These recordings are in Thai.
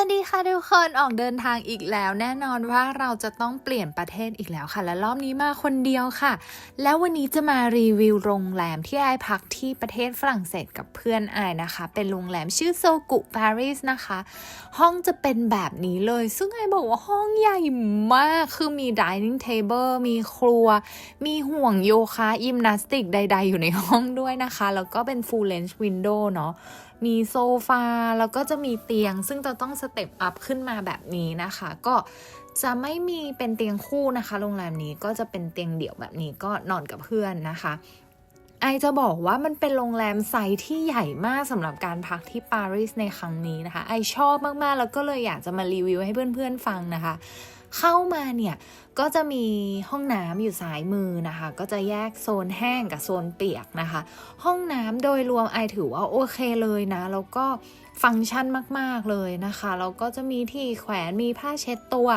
วัสดีค่ะทุกคนออกเดินทางอีกแล้ว แน่นอนว่าเราจะต้องเปลี่ยนประเทศอีกแล้วค่ะ และรอบนี้มาคนเดียวค่ะ แล้ววันนี้จะมารีวิวโรงแรมที่ไอพักที่ประเทศฝรั่งเศสกับเพื่อนไอนะคะ เป็นโรงแรมชื่อโซกุปารีสนะคะ ห้องจะเป็นแบบนี้เลย ซึ่งไอบอกว่าห้องใหญ่มากคือมี dining table มีครัว มีห่วงโยคะยิมนาสติกใด ๆ อยู่ในห้องด้วยนะคะ แล้วก็เป็น full length window เนาะ มีโซฟาแล้วก็จะมีเตียง ซึ่งจะต้องสเต็ปอัพขึ้นมาแบบนี้นะคะ ก็จะไม่มีเป็นเตียงคู่นะคะ โรงแรมนี้ก็จะเป็นเตียงเดี่ยวแบบนี้ก็นอนกับเพื่อนนะคะไอจะบอกว่ามันเป็นโรงแรมไซส์ที่ใหญ่มากสำหรับการพักที่ปารีสในครั้งนี้นะคะ ไอชอบมากๆ แล้วก็เลยอยากจะมารีวิวให้เพื่อนๆฟังนะคะ เข้ามาเนี่ยก็จะมีห้องน้ำอยู่ซ้ายมือนะคะ ก็จะแยกโซนแห้งกับโซนเปียกนะคะ ห้องน้ำโดยรวมไอถือว่าโอเคเลยนะ แล้วก็ฟังก์ชันมาก ๆ เลยนะคะ แล้วก็จะมีที่แขวนมีผ้าเช็ดตัว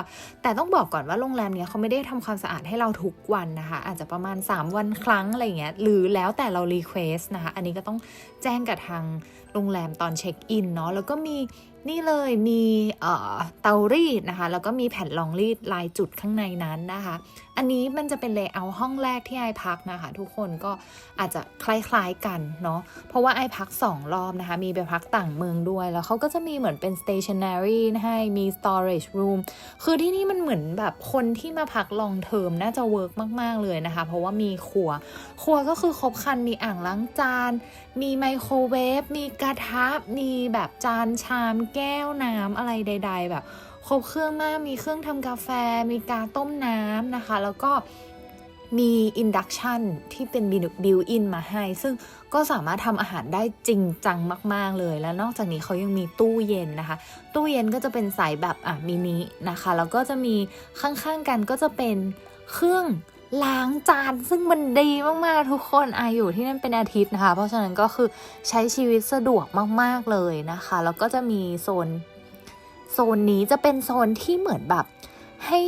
แต่ต้องบอกก่อนว่าโรงแรมเนี้ยเขาไม่ได้ทำความสะอาดให้เราทุกวันนะคะ อาจจะประมาณ 3 วันครั้งอะไรเงี้ย หรือแล้วแต่เรารีเควสนะคะ อันนี้ก็ต้องแจ้งกับทางโรงแรมตอนเช็คอินเนาะ แล้วก็มี นี่เลยมีเตารีดนะคะ แล้วก็มีแผ่นรองรีดลายจุดข้างในนั้นนะคะ อันนี้มันจะเป็นเลเยอร์ห้องแรกที่ไอพักนะคะ ทุกคนก็อาจจะคล้ายๆกันเนาะเพราะว่าไอพัก 2 รอบนะคะ มีไปพักต่างเมืองด้วย แล้วเขาก็จะมีเหมือนเป็น stationery ให้มี storage room คือที่นี่มันเหมือนแบบคนที่มาพัก long term น่าจะเวิร์กมาก ๆ เลยนะคะ เพราะว่ามีครัว ครัวก็คือครบครันมีอ่างล้างจาน มีไมโครเวฟมีกระทะมีแบบจานชามแก้วน้ำอะไรใด ๆ แบบครบเครื่องมากมีเครื่องทำกาแฟ มีกาต้มน้ำนะคะ แล้วก็มีอินดักชันที่เป็นบิวอินมาให้ ซึ่งก็สามารถทำอาหารได้จริงจังมาก ๆ เลย แล้วนอกจากนี้เขายังมีตู้เย็นนะคะ ตู้เย็นก็จะเป็นสายแบบอะมินินะคะ แล้วก็จะมีข้างๆกันก็จะเป็นเครื่อง ล้างจานซึ่งมันดีมากๆทุกคนอาอยู่ที่นั่นเป็นอาทิตย์นะคะ เพราะฉะนั้นก็คือใช้ชีวิตสะดวกมากๆเลยนะคะ แล้วก็จะมีโซนโซนนี้จะเป็นโซนที่เหมือนแบบให้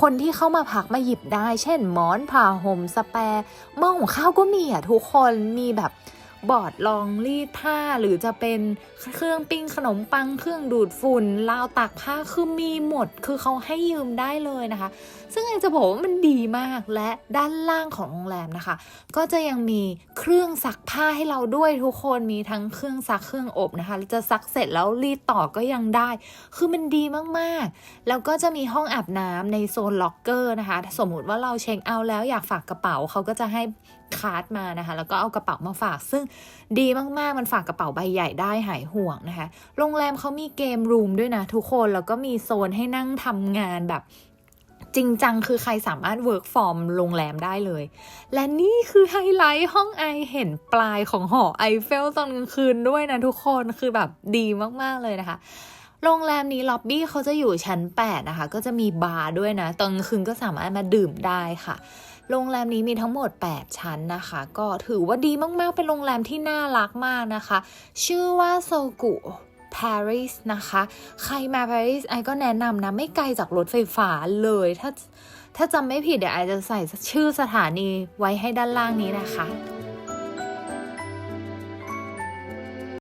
คนที่เข้ามาพักมาหยิบได้ เช่นหมอนผ้าห่มสแปร์หม้อหุงข้าวก็มีอะทุกคนมีแบบ บอร์ดรองรีดผ้าหรือจะเป็นเครื่องปิ้งขนมปังเครื่องดูดฝุ่นราวตากผ้าคือมีหมด คือเขาให้ยืมได้เลยนะคะ ซึ่งอยากจะบอกว่ามันดีมากและด้านล่างของโรงแรมนะคะ ก็จะยังมีเครื่องซักผ้าให้เราด้วยทุกคนมีทั้งเครื่องซักเครื่องอบนะคะจะซักเสร็จแล้วรีดต่อก็ยังได้ คือมันดีมากๆ แล้วก็จะมีห้องอาบน้ำในโซนล็อกเกอร์นะคะ สมมุติว่าเราเช็คเอาท์แล้วอยากฝากกระเป๋าเขาก็จะให้ คาร์ดมานะคะ แล้วก็เอากระเป๋ามาฝาก ซึ่งดีมากๆ มันฝากกระเป๋าใบใหญ่ได้หายห่วงนะคะ โรงแรมเขามีเกมรูมด้วยนะทุกคน แล้วก็มีโซนให้นั่งทำงานแบบจริงจังคือใครสามารถ work from โรงแรมได้เลย และนี่คือไฮไลท์ห้องไอเห็นปลายของหอไอเฟลตอนกลางคืนด้วยนะทุกคนคือแบบดีมากๆเลยนะคะ โรงแรมนี้ล็อบบี้เขาจะอยู่ชั้น 8 นะคะ ก็จะมีบาร์ด้วยนะ ตอนกลางคืนก็สามารถมาดื่มได้ค่ะ โรงแรมนี้มีทั้งหมด 8 ชั้นนะคะ ก็ถือว่าดีมากๆ เป็นโรงแรมที่น่ารักมากนะคะ ชื่อว่าโซกุปารีสนะคะ ใครมาปารีสไอก็แนะนำนะ ไม่ไกลจากรถไฟฟ้าเลย ถ้าถ้าจำไม่ผิดเดี๋ยวไอจะใส่ชื่อสถานีไว้ให้ด้านล่างนี้นะคะ